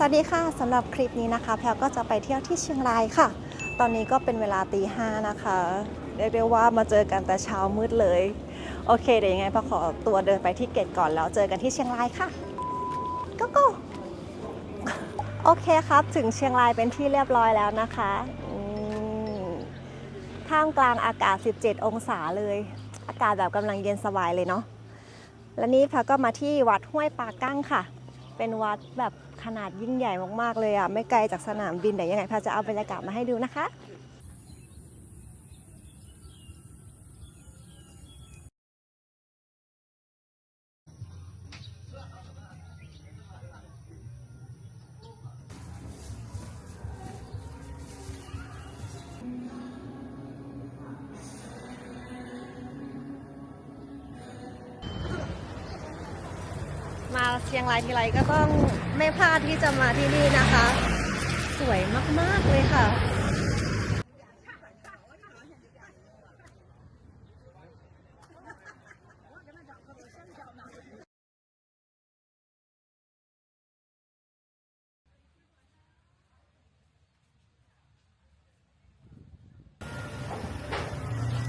สวัสดีค่ะสำหรับคลิปนี้นะคะแพลก็จะไปเที่ยวที่เชียงรายค่ะ ตอนนี้ก็เป็นเวลาตีห้านะคะเรียกได้ว่ามาเจอกันแต่เช้ามืดเลย โอเคเดี๋ยวยังไงพอขอตัวเดินไปที่เกตก่อนแล้วเจอกันที่เชียงรายค่ะก็ก็โอเคครับถึงเชียงรายเป็นที่เรียบร้อยแล้วนะคะท่ามกลางอากาศ 17 องศาเลย อากาศแบบกำลังเย็นสบายเลยเนาะและนี่แพลก็มาที่วัดห้วยปากั้งค่ะ เป็นวัดแบบ ขนาดยิ่งใหญ่มากๆเลยอะไม่ไกลจากสนามบินแต่ยังไงพาจะเอาบรรยากาศมาให้ดูนะคะ มาเชียงรายทีไรก็ต้องไม่พลาดที่จะมาที่นี่นะคะ สวยมาก ๆ เลยค่ะ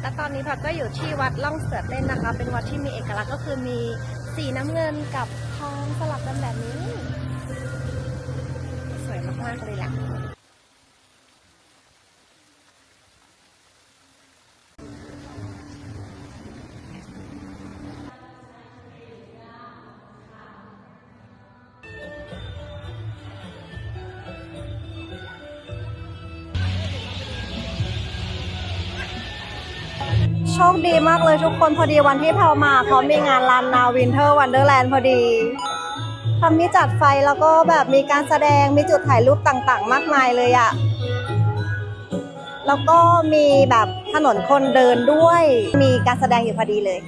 และตอนนี้พักก็อยู่ที่วัดล่องเสือเต้นนะคะ เป็นวัดที่มีเอกลักษณ์ก็คือมี สีน้ำเงินกับทองสลับกันแบบนี้ สวยมาก ๆ เลยแหละ ชคดีมากเลยทุกคนพอดีวันที่แพลมาเขามีงานลานนาวินเทอร์วันเดอร์แลนด์พอดีทำมีจัดไฟแล้วก็แบบมีการแสดงมีจุดถ่ายรูปต่างๆ มากมายเลยอะแล้วก็มีแบบถนนคนเดินด้วย มีการแสดงอยู่พอดีเลย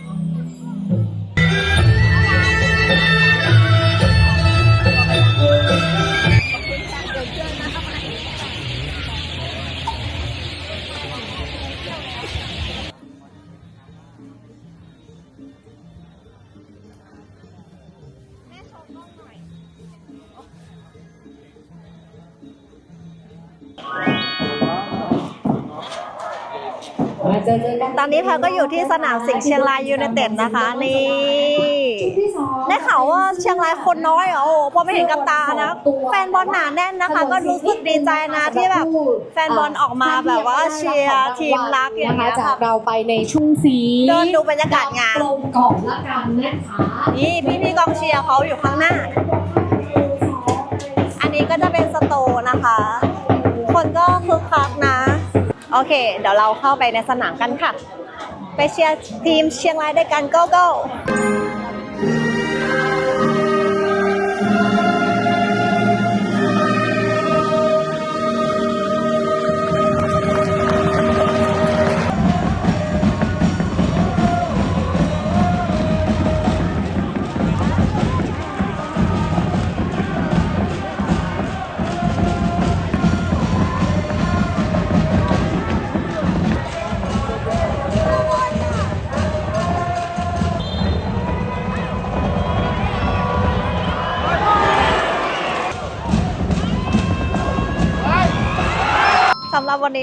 ตอนนี้แพลก็อยู่ที่สนามสิงห์เชียงรายยูไนเต็ดนะคะ นี่ชุดที่สองได้ข่าวว่าเชียงรายคนน้อยเหรอโอ้โหพอไม่เห็นกับตานะ แฟนบอลหนาแน่นนะคะ ก็รู้สึกดีใจนะที่แบบแฟนบอลออกมาแบบว่าเชียร์ทีมรักอย่างนะคะเงี้ยจาค่ะกเราไปในช่วงสีเดินดูบรรยากาศงานกลมกล่อมละกันนะคะนี่พี่พี่ๆกองเชียร์เขาอยู่ข้างหน้า อันนี้ก็จะเป็นสโตร์นะคะ คนก็คึกคักนะ โอเค เดี๋ยวเราเข้าไปในสนามกันค่ะ ไปเชียร์ทีมเชียงรายด้วยกัน go go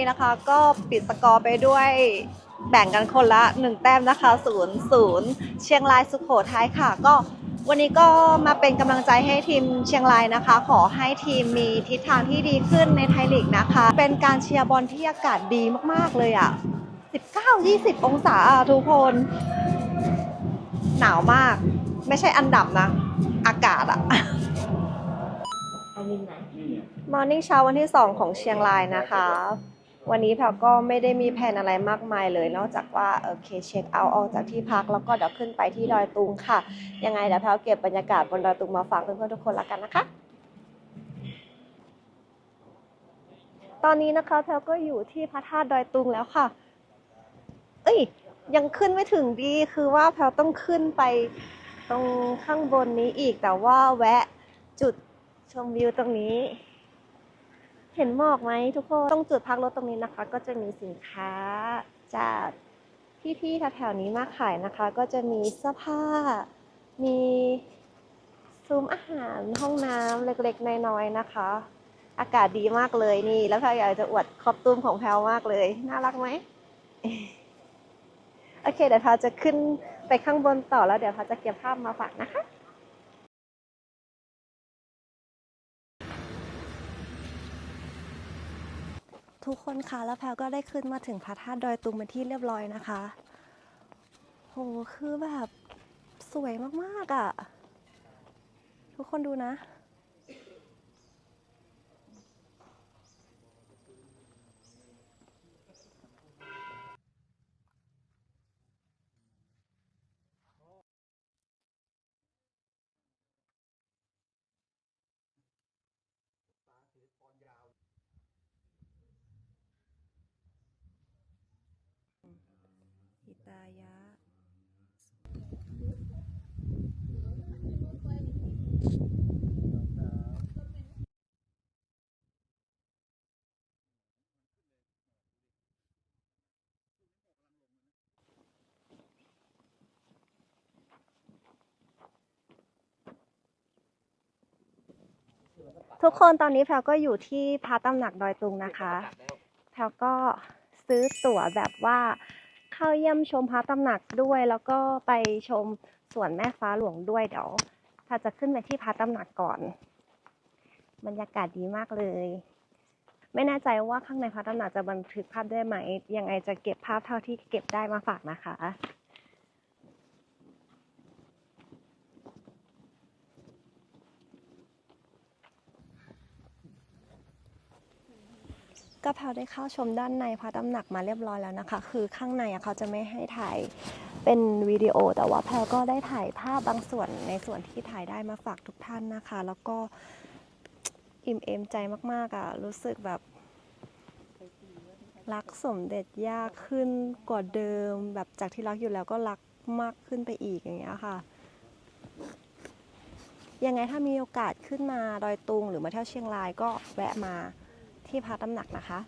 นนี้นะคะ ก็ปิดสกอร์ไปด้วยแบ่งกันคนละหนึ่งแต้มนะคะศูนย์ศูนย์เชียงรายสุขโขทัยค่ะ ก็วันนี้ก็มาเป็นกำลังใจให้ทีมเชียงรายนะคะ ขอให้ทีมมีทิศทางที่ดีขึ้นในไทยลีกนะคะ เป็นการเชียร์บอลที่อากาศดีมากๆเลยอะ่ะ 19-20 องศาอะทุกคน หนาวมาก ไม่ใช่อันดับนะ อากาศอะมอร์นิ่งเช้าวันที่ 2 ของเชียงรายนะคะ วันนี้แพลก็ไม่ได้มีแผนอะไรมากมายเลย นอกจากว่าโอเคเช็คเอาท์ออกจากที่พักแล้วก็เดี๋ยวขึ้นไปที่ดอยตุงค่ะ ยังไงเดี๋ยวแพลเก็บบรรยากาศบนดอยตุงมาฝากเพื่อนๆทุกคนละกันนะคะตอนนี้นะคะแพลก็อยู่ที่พระธาตุดอยตุงแล้วค่ะ เอ้ย ยังขึ้นไม่ถึงดี คือว่าแพลต้องขึ้นไปตรงข้างบนนี้อีก แต่ว่าแวะจุดชมวิวตรงนี้ เห็นหมอกไหมทุกคนตรงจุดพักรถตรงนี้นะคะ ก็จะมีสินค้าจากพี่ๆแถวๆนี้มาขายนะคะ ก็จะมีเสื้อผ้า มีซุ้มอาหารห้องน้ำเล็กๆน้อยๆนะคะ อากาศดีมากเลยนี่ แล้วแพลอยากจะอวดคอปตูมของแพลมากเลย น่ารักไหมโอเค เดี๋ยวพลจะขึ้นไปข้างบนต่อแล้วเดี๋ยวพลจะเก็บภาพมาฝากนะคะ ทุกคนคะแล้วแพลก็ได้ขึ้นมาถึงพระธาตุดอยตุงเป็นที่เรียบร้อยนะคะ โห คือแบบสวยมากๆอะ่ะ ทุกคนดูนะ ตายะ ทุกคนตอนนี้แพลก็อยู่ที่พระตำหนักดอยตุงนะคะ แพลก็ซื้อตั๋วแบบว่า เข้าเยี่ยมชมพระตำหนักด้วย แล้วก็ไปชมสวนแม่ฟ้าหลวงด้วยเดี๋ยวถ้าจะขึ้นไปที่พระตำหนักก่อน บรรยากาศดีมากเลย ไม่แน่ใจว่าข้างในพระตำหนักจะบันทึกภาพได้ไหม ยังไงจะเก็บภาพเท่าที่เก็บได้มาฝากนะคะ ก็แพลได้เข้าชมด้านในพระตำหนักมาเรียบร้อยแล้วนะคะ คือข้างในเขาจะไม่ให้ถ่ายเป็นวิดีโอ แต่ว่าแพลก็ได้ถ่ายภาพบางส่วนในส่วนที่ถ่ายได้มาฝากทุกท่านนะคะ แล้วก็อิ่มเอมใจมากๆอะรู้สึกแบบรักสมเด็จย่าขึ้นกว่าเดิม แบบจากที่รักอยู่แล้วก็รักมากขึ้นไปอีกอย่างเงี้ยค่ะยังไงถ้ามีโอกาสขึ้นมาดอยตุงหรือมาเที่ยวเชียงรายก็แวะมา ที่พระตำหนักนะคะ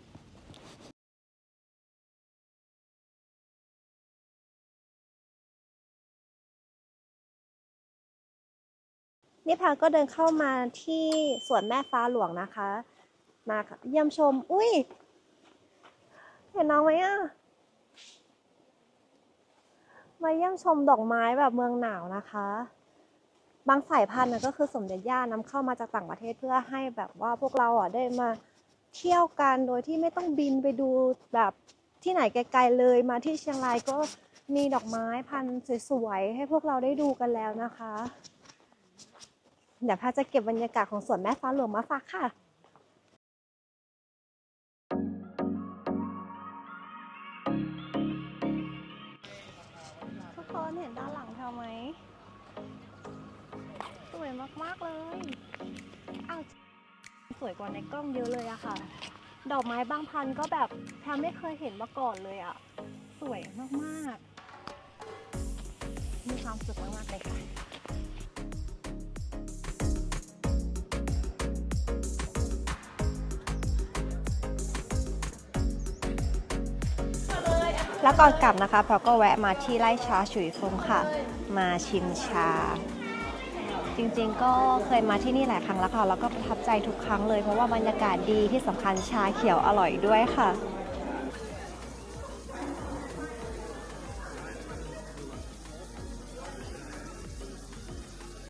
นี่พาก็เดินเข้ามาที่สวนแม่ฟ้าหลวงนะคะ มาเยี่ยมชม อุ้ยเห็นน้องไหมอะ มาเยี่ยมชมดอกไม้แบบเมืองหนาวนะคะ บางสายพันธุ์ก็คือสมเด็จย่านำเข้ามาจากต่างประเทศเพื่อให้แบบว่าพวกเราอะได้มา เที่ยวกันโดยที่ไม่ต้องบินไปดูแบบที่ไหนไกลๆเลยมาที่เชียงรายก็มีดอกไม้พันธุ์สวยๆให้พวกเราได้ดูกันแล้วนะคะ เดี๋ยวพาจะเก็บบรรยากาศของสวนแม่ฟ้าหลวงมาฝากค่ะทุกคนเห็นด้านหลังแพลไหมสวยมากๆเลยอ้าว สวยกว่าในกล้องเยอะเลยอะค่ะ ดอกไม้บางพันก็แบบแพลไม่เคยเห็นมาก่อนเลยอะสวยมากๆ มีความสุขมากๆเลยค่ะแล้วก่อนกลับนะคะเราก็แวะมาที่ไร่ชาฉุยฟงค่ะ มาชิมชา จริงๆ ก็เคยมาที่นี่หลายครั้งแล้วค่ะ แล้วก็ประทับใจทุกครั้งเลย เพราะว่าบรรยากาศดีที่สำคัญชาเขียวอร่อยด้วยค่ะ